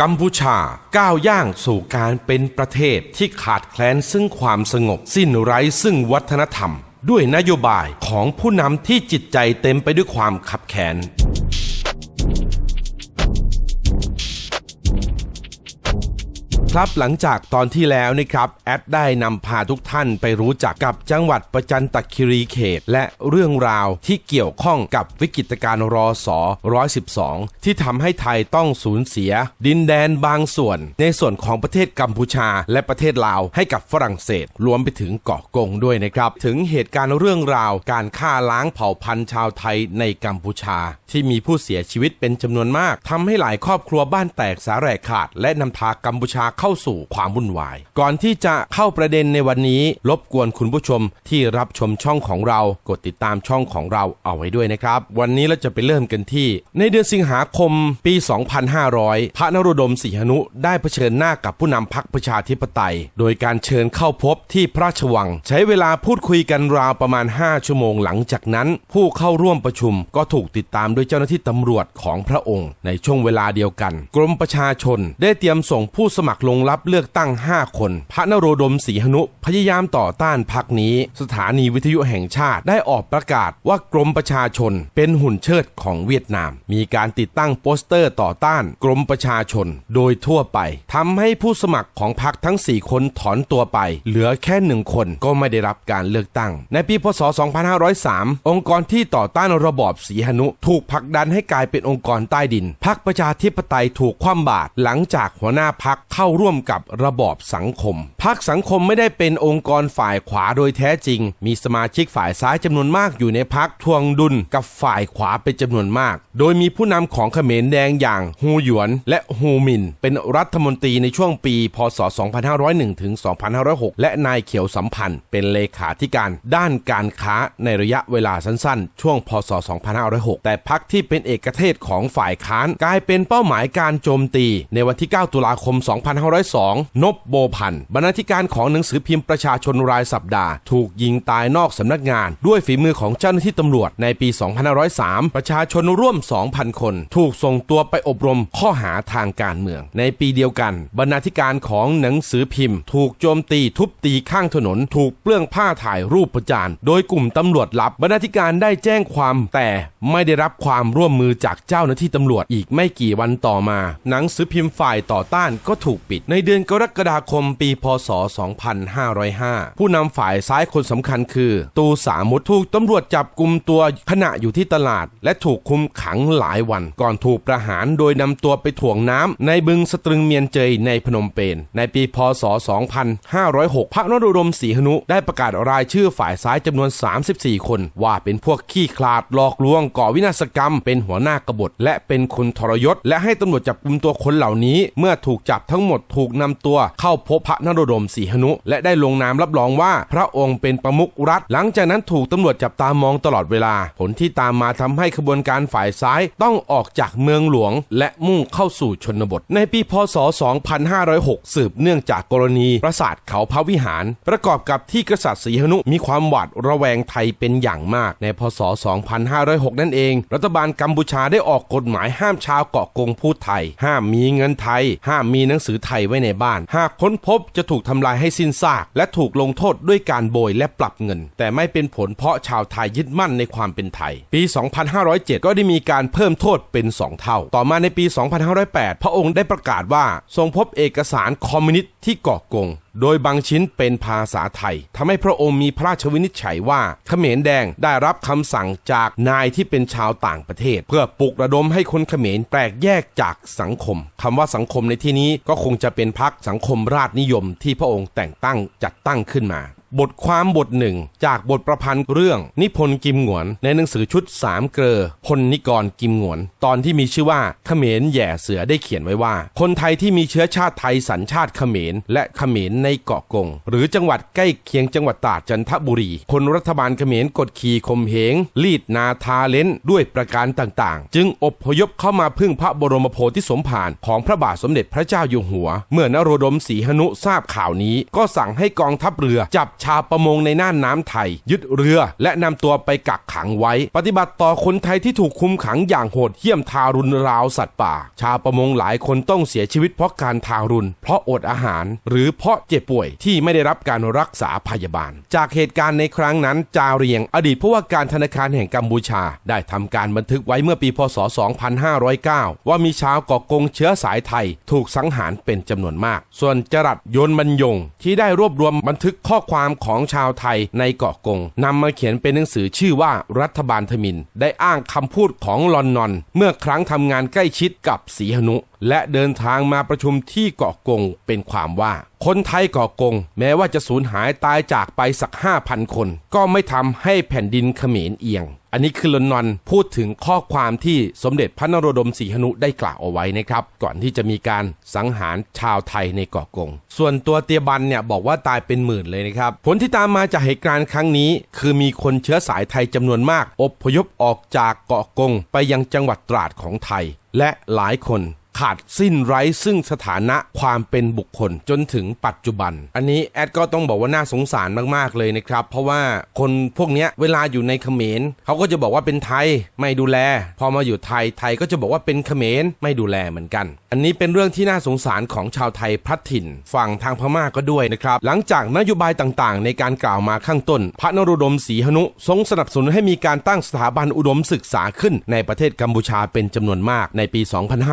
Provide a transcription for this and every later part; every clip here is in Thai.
กัมพูชาก้าวย่างสู่การเป็นประเทศที่ขาดแคลนซึ่งความสงบ สิ้นไร้ซึ่งวัฒนธรรม ด้วยนโยบายของผู้นำที่จิตใจเต็มไปด้วยความขับแขน ครับหลังจากตอนที่แล้วนะครับแอดได้นำพาทุกท่านไปรู้จักกับจังหวัดประจันตคีรีเขต และเรื่องราวที่เกี่ยวข้องกับวิกฤตการณ์รอสอ112 ที่ทำให้ไทยต้องสูญเสีย ดินแดนบางส่วน ในส่วนของประเทศกัมพูชา และประเทศลาวให้กับฝรั่งเศส รวมไปถึงเกาะกงด้วยนะครับ ถึงเหตุการณ์เรื่องราวการฆ่าล้างเผ่าพันธุ์ชาวไทยในกัมพูชา ที่มีผู้เสียชีวิตเป็นจำนวนมากทำให้หลายครอบครัวบ้านแตกสาแหรกขาด และนำพากัมพูชาเข้าสู่ความวุ่นวาย ก่อนที่จะเข้าประเด็นในวันนี้ รบกวนคุณผู้ชมที่รับชมช่องของเรา กดติดตามช่องของเราเอาไว้ด้วยนะครับ วันนี้เราจะไปเริ่มกันที่ ในเดือนสิงหาคมปี 2500 พระนโรดมศรีหนุได้เผชิญหน้ากับผู้นำพรรคประชาธิปไตย โดยการเชิญเข้าพบที่พระราชวัง ใช้เวลาพูดคุยกันราวประมาณ 5 ชั่วโมงหลังจากนั้น ผู้เข้าร่วมประชุมก็ถูกติดตามด้วยเจ้าหน้าที่ตำรวจของพระองค์ ในช่วงเวลาเดียวกัน กรมประชาชนได้เตรียมส่งผู้สมัครลงรับเลือกตั้ง 5 คน พระนโรดมศรีหนุ พยายามต่อต้านพรรคนี้ สถานีวิทยุแห่งชาติได้ออกประกาศว่ากรมประชาชนเป็นหุ่นเชิดของเวียดนาม มีการติดตั้งโปสเตอร์ต่อต้านกรมประชาชน โดยทั่วไปทำให้ผู้สมัครของพรรคทั้ง 4 คนถอนตัวไป เหลือแค่หนึ่งคนก็ไม่ได้รับการเลือกตั้ง ในปีพศ 2503 องค์กรที่ต่อต้านระบอบศรีหนุ ถูกผลักดันให้กลายเป็นองค์กรใต้ดินพรรคประชาธิปไตยถูกคว่ำบาตรหลังจากหัวหน้าพรรคเข้าร่วมกับระบอบสังคม พรรคสังคมไม่ได้เป็นองค์กรฝ่ายขวาโดยแท้จริง มีสมาชิกฝ่ายซ้ายจำนวนมากอยู่ในพรรคทวงดุลกับฝ่ายขวาเป็นจำนวนมาก โดยมีผู้นำของเขมรแดงอย่างฮูหยวน และฮูมิน เป็นรัฐมนตรีในช่วงปี พศ 2501 ถึง 2506 และนายเขียวสัมพันธ์ เป็นเลขาธิการด้านการค้าในระยะเวลาสั้นๆ ช่วง พศ 2506 แต่พรรคที่เป็นเอกเทศของฝ่ายค้านกลายเป็นเป้าหมายการโจมตีในวันที่ 9 ตุลาคม 2 5 2502 นบโบพันธ์บรรณาธิการของหนังสือพิมพ์ประชาชนรายสัปดาห์ ถูกยิงตายนอกสำนักงาน ด้วยฝีมือของเจ้าหน้าที่ตำรวจในปี 2503 ประชาชนร่วม 2,000 คน ถูกส่งตัวไปอบรมข้อหาทางการเมือง ในปีเดียวกัน บรรณาธิการของหนังสือพิมพ์ ถูกโจมตีทุบตีข้างถนน ถูกเปลื้องผ้าถ่ายรูปประจานโดยกลุ่มตำรวจลับบรรณาธิการได้แจ้งความแต่ไม่ได้รับความร่วมมือจากเจ้าหน้าที่ตำรวจอีกไม่กี่วันต่อมา หนังสือพิมพ์ฝ่ายต่อต้านก็ถูกปิดในเดือนกรกฎาคมปี พศ 2505 ผู้นำฝ่ายซ้ายคนสำคัญคือ ตูสามุทถูกตำรวจจับกลุ่มตัวขณะอยู่ที่ตลาด และถูกคุมขังหลายวัน ก่อนถูกประหารโดยนำตัวไปถ่วงน้ำในบึงสตรึงเมียนเจยในพนมเปญในปี พศ 2506 พระนโรดมศรีหนุได้ประกาศรายชื่อฝ่ายซ้ายจำนวน 34 คน ว่าเป็นพวกขี้คลาดหลอกลวงก่อวินาศกรรม เป็นหัวหน้ากบฏและเป็นคนทรยศ และให้ตำรวจจับกลุ่มตัวคนเหล่านี้ เมื่อถูกจับทั้งหมดถูกนำตัวเข้าพบพระนรดมศรีหนุ และได้ลงนามรับรองว่าพระองค์เป็นประมุขรัฐ หลังจากนั้นถูกตำรวจจับตามองตลอดเวลา ผลที่ตามมาทำให้ขบวนการฝ่ายซ้ายต้องออกจากเมืองหลวง และมุ่งเข้าสู่ชนบท ในปีพศ 2506 สืบเนื่องจากกรณีปราสาทเขาพระวิหาร ประกอบกับที่กษัตริย์ศรีหนุมีความหวาดระแวงไทยเป็นอย่างมาก ในพศ 2506 นั่นเอง รัฐบาลกัมพูชาได้ออกกฎหมายห้ามชาวเกาะกงพูดไทย ห้ามมีเงินไทย ห้ามมีหนังสือไทยไว้ในบ้าน หากค้นพบจะถูกทำลายให้สิ้นซาก และถูกลงโทษด้วยการโบยและปรับเงิน แต่ไม่เป็นผลเพราะชาวไทยยึดมั่นในความเป็นไทย ปี 2507 ก็ได้มีการเพิ่มโทษเป็น 2 เท่า ต่อมาในปี 2508 พระองค์ได้ประกาศว่าทรงพบเอกสารคอมมิวนิสต์ที่ก่อกง โดยบางชิ้นเป็นภาษาไทยทำให้พระองค์มีพระราชวินิจฉัยว่าเขมรแดงได้รับคำสั่งจากนายที่เป็นชาวต่างประเทศ เพื่อปลุกระดมให้คนเขมรแตกแยกจากสังคมคำว่าสังคมในที่นี้ก็คงจะเป็นพรรคสังคมราชนิยมที่พระองค์แต่งตั้งจัดตั้งขึ้นมา บทความบทหนึ่ง จากบทประพันธ์เรื่องนิพนธ์กิมหงวน ในหนังสือชุดสามเกลอพลนิกรกิมหงวน ตอนที่มีชื่อว่าเขมรแย่เสือได้เขียนไว้ว่า คนไทยที่มีเชื้อชาติไทยสัญชาติเขมร และเขมรในเกาะกง หรือจังหวัดใกล้เคียงจังหวัดตราดจันทบุรี คนรัฐบาลเขมรกดขี่ข่มเหงลีดนาทาเลนด้วยประการต่างๆ จึงอบพยพเข้ามาพึ่งพระบรมโพธิสมภารของพระบาทสมเด็จพระเจ้าอยู่หัว เมื่อนโรดมศรีหนุทราบข่าวนี้ ก็สั่งให้กองทัพเรือจับชาวประมงในน่านน้ำไทย ยึดเรือและนำตัวไปกักขังไว้ ปฏิบัติต่อคนไทยที่ถูกคุมขังอย่างโหดเหี้ยมทารุณราวสัตว์ป่า ชาวประมงหลายคนต้องเสียชีวิตเพราะการทารุณ เพราะอดอาหาร หรือเพราะเจ็บป่วยที่ไม่ได้รับการรักษาพยาบาล จากเหตุการณ์ในครั้งนั้น จาเรียง อดีตผู้ว่าการธนาคารแห่งกัมพูชา ได้ทำการบันทึกไว้เมื่อปีพศ 2509 ว่ามีชาวเกาะกงเชื้อสายไทย ถูกสังหารเป็นจำนวนมาก ส่วนจรัสยนต์บรรยงที่ได้รวบรวมบันทึกข้อความของชาวไทยในเกาะกงนำมาเขียนเป็นหนังสือชื่อว่ารัฐบาลทมิน ได้อ้างคำพูดของลอนนอน เมื่อครั้งทำงานใกล้ชิดกับสีหนุ และเดินทางมาประชุมที่เกาะกงเป็นความว่า คนไทยเกาะกง แม้ว่าจะสูญหายตายจากไปสักห้าพันคน ก็ไม่ทำให้แผ่นดินเขมรเอียง อันนี้คือลอนนอนพูดถึงข้อความที่สมเด็จพระนโรดมศรีหนุได้กล่าวเอาไว้นะครับ ก่อนที่จะมีการสังหารชาวไทยในเกาะกง ส่วนตัวเตียบันเนี่ยบอกว่าตายเป็นหมื่นเลยนะครับ ผลที่ตามมาจากเหตุการณ์ครั้งนี้ คือมีคนเชื้อสายไทยจำนวนมาก อบพยพออกจากเกาะกง ไปยังจังหวัดตราดของไทย และหลายคน ขาดสิ้นไร้ซึ่งสถานะความเป็นบุคคลจนถึงปัจจุบัน อันนี้แอดก็ต้องบอกว่าน่าสงสารมากๆเลยนะครับ เพราะว่าคนพวกนี้เวลาอยู่ในเขมรเขาก็จะบอกว่าเป็นไทยไม่ดูแล พอมาอยู่ไทยไทยก็จะบอกว่าเป็นเขมรไม่ดูแลเหมือนกัน อันนี้เป็นเรื่องที่น่าสงสารของชาวไทยพลัดถิ่นฝั่งทางพม่าก็ด้วยนะครับ หลังจากนโยบายต่างๆ ในการกล่าวมาข้างต้น พระนโรดมศรีหนุทรงสนับสนุนให้มีการตั้งสถาบันอุดมศึกษาขึ้นในประเทศกัมพูชาเป็นจำนวนมากในปี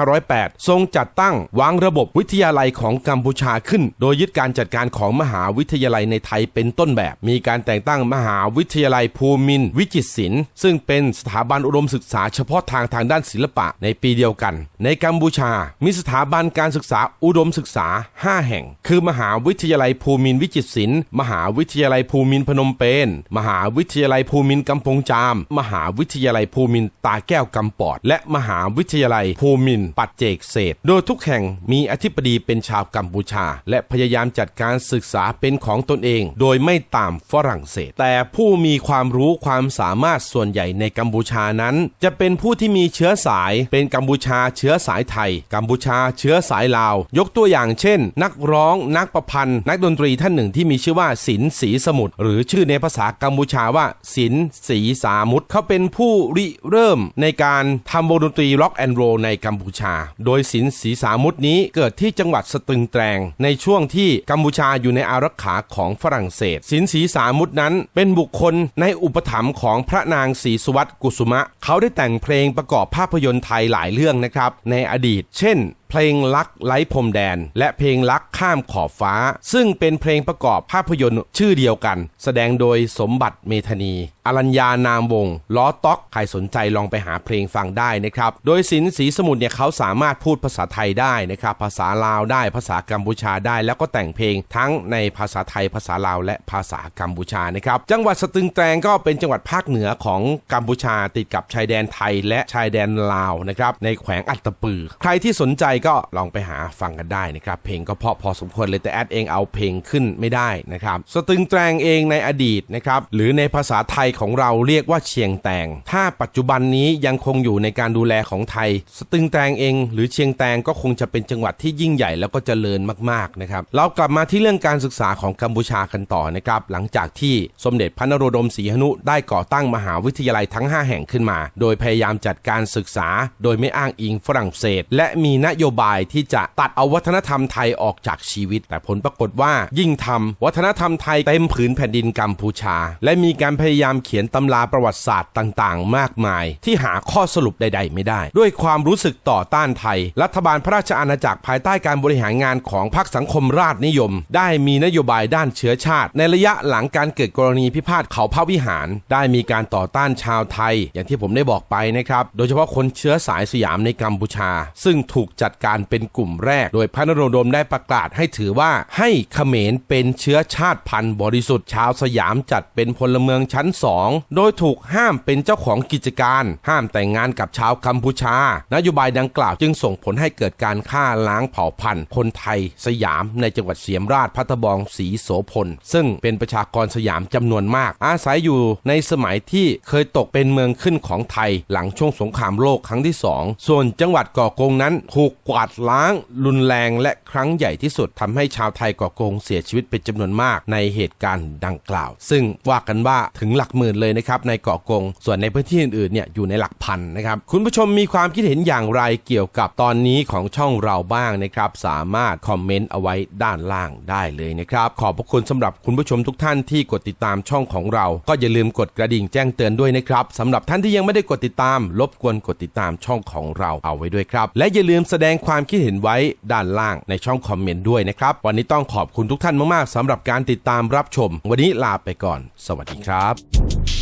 2508ทรงจัดตั้งวางระบบวิทยาลัยของกัมพูชาขึ้น โดยยึดการจัดการของมหาวิทยาลัยในไทยเป็นต้นแบบ มีการแต่งตั้งมหาวิทยาลัยภูมินวิจิตรศิลป์ซึ่งเป็นสถาบันอุดมศึกษาเฉพาะทางทางด้านศิลปะในปีเดียวกัน ในกัมพูชา มีสถาบันการศึกษาอุดมศึกษา 5 แห่ง คือมหาวิทยาลัยภูมินวิจิตรศิลป์มหาวิทยาลัยภูมินพนมเปญมหาวิทยาลัยภูมินกำปงจาม มหาวิทยาลัยภูมินตาแก้วกำปอด และมหาวิทยาลัยภูมินปัจเจกเศษ โดยทุกแห่งมีอธิบดีเป็นชาวกัมพูชา และพยายามจัดการศึกษาเป็นของตนเอง โดยไม่ตามฝรั่งเศส แต่ผู้มีความรู้ความสามารถส่วนใหญ่ในกัมพูชานั้น จะเป็นผู้ที่มีเชื้อสาย เป็นกัมพูชาเชื้อสายไทย กัมพูชาเชื้อสายลาว ยกตัวอย่างเช่น นักร้องนักประพันธ์ นักดนตรีท่านหนึ่งที่มีชื่อว่าศิลป์ศรีสมุทรหรือชื่อในภาษากัมพูชาว่าศิลป์ศรีสามุทรเขาเป็นผู้ริเริ่มในการทำวงดนตรีร็อกแอนด์โรในกัมพูชาโดยศิลป์ศรีสามุดนี้เกิดที่จังหวัดสตึงแตรงในช่วงที่กัมพูชาอยู่ในอารักขาของฝรั่งเศสศิลป์ศรีสามุดนั้นเป็นบุคคลในอุปถัมภ์ของพระนางศรีสุวัตกุสุมะ เขาได้แต่งเพลงประกอบภาพยนตร์ไทยหลายเรื่องนะครับ ในอดีต เช่น เพลงรักไร้พรมแดน และเพลงรักข้ามขอบฟ้า ซึ่งเป็นเพลงประกอบภาพยนตร์ชื่อเดียวกัน แสดงโดยสมบัติเมธานีอรัญญานามวงล้อต๊อกใครสนใจลองไปหาเพลงฟังได้นะครับ โดยสินสีสมุทรเนี่ยเขาสามารถพูดภาษาไทยได้นะครับ ภาษาลาวได้ภาษากัมพูชาได้ แล้วก็แต่งเพลงทั้งในภาษาไทยภาษาลาวและภาษากัมพูชานะครับ จังหวัดสตึงแตรงก็เป็นจังหวัดภาคเหนือของกัมพูชาติดกับชายแดนไทยและชายแดนลาวนะครับในแขวงอัตตปือ ใครที่สนใจก็ลองไปหาฟังกันได้นะครับ เพลงก็เพาะพอสมควรเลยแต่แอดเองเอาเพลงขึ้นไม่ได้นะครับ สตึงแตรงเองในอดีตนะครับหรือในภาษาไทยของเราเรียกว่าเชียงแตง ถ้าปัจจุบันนี้ยังคงอยู่ในการดูแลของไทย สตึงแตงเอง หรือเชียงแตงก็คงจะเป็นจังหวัดที่ยิ่งใหญ่แล้วก็เจริญมากๆนะครับเรากลับมาที่เรื่องการศึกษาของกัมพูชากันต่อนะครับหลังจากที่สมเด็จพระนโรดมศรีหนุได้ก่อตั้งมหาวิทยาลัยทั้ง 5 แห่งขึ้นมา โดยพยายามจัดการศึกษา โดยไม่อ้างอิงฝรั่งเศส และมีนโยบายที่จะตัดเอาวัฒนธรรมไทยออกจากชีวิต แต่ผลปรากฏว่ายิ่งทำวัฒนธรรมไทยเต็มผืนแผ่นดินกัมพูชา และมีการพยายามเขียนตำราประวัติศาสตร์ต่างๆ มากมาย ที่หาข้อสรุปใด ๆ ไม่ได้ ด้วยความรู้สึกต่อต้านไทย รัฐบาลพระราชอาณาจักรภายใต้การบริหารงานของพรรคสังคมราษฎรนิยม ได้มีนโยบายด้านเชื้อชาติ ในระยะหลังการเกิดกรณีพิพาทเขาพระวิหาร ได้มีการต่อต้านชาวไทย อย่างที่ผมได้บอกไปนะครับโดยเฉพาะคนเชื้อสายสยามในกัมพูชา ซึ่งถูกจัดการเป็นกลุ่มแรก โดยพระนโรดมได้ประกาศให้ถือว่าให้เขมรเป็นเชื้อชาติพันธุ์บริสุทธิ์ชาวสยามจัดเป็นพลเมืองชั้นสองโดยถูกห้ามเป็นเจ้าของกิจการ ห้ามแต่งงานกับชาวกัมพูชา นโยบายดังกล่าวจึงส่งผลให้เกิดการฆ่าล้างเผ่าพันธุ์ คนไทยสยามในจังหวัดเสียมราชพัทบองศรีโสพล ซึ่งเป็นประชากรสยามจำนวนมาก อาศัยอยู่ในสมัยที่เคยตกเป็นเมืองขึ้นของไทย หลังช่วงสงครามโลกครั้งที่สองส่วนจังหวัดก่อกงนั้นถูกกวาดล้าง รุนแรงและครั้งใหญ่ที่สุดทำให้ชาวไทยก่อกงเสียชีวิตเป็นจำนวนมากในเหตุการณ์ดังกล่าว ซึ่งว่ากันว่าถึงหลักหมื่นเลยนะครับในเกาะกง ส่วนในพื้นที่อื่นๆเนี่ยอยู่ในหลักพันนะครับ คุณผู้ชมมีความคิดเห็นอย่างไรเกี่ยวกับตอนนี้ของช่องเราบ้างนะครับ สามารถคอมเมนต์เอาไว้ด้านล่างได้เลยนะครับ ขอบพระคุณสำหรับคุณผู้ชมทุกท่านที่กดติดตามช่องของเรา ก็อย่าลืมกดกระดิ่งแจ้งเตือนด้วยนะครับสำหรับท่านที่ยังไม่ได้กดติดตามรบกวนกดติดตามช่องของเราเอาไว้ด้วยครับ และอย่าลืมแสดงความคิดเห็นไว้ด้านล่างในช่องคอมเมนต์ด้วยนะครับ วันนี้ต้องขอบคุณทุกท่านมากๆสำหรับการติดตามรับชม วันนี้ลาไปก่อน สวัสดีครับ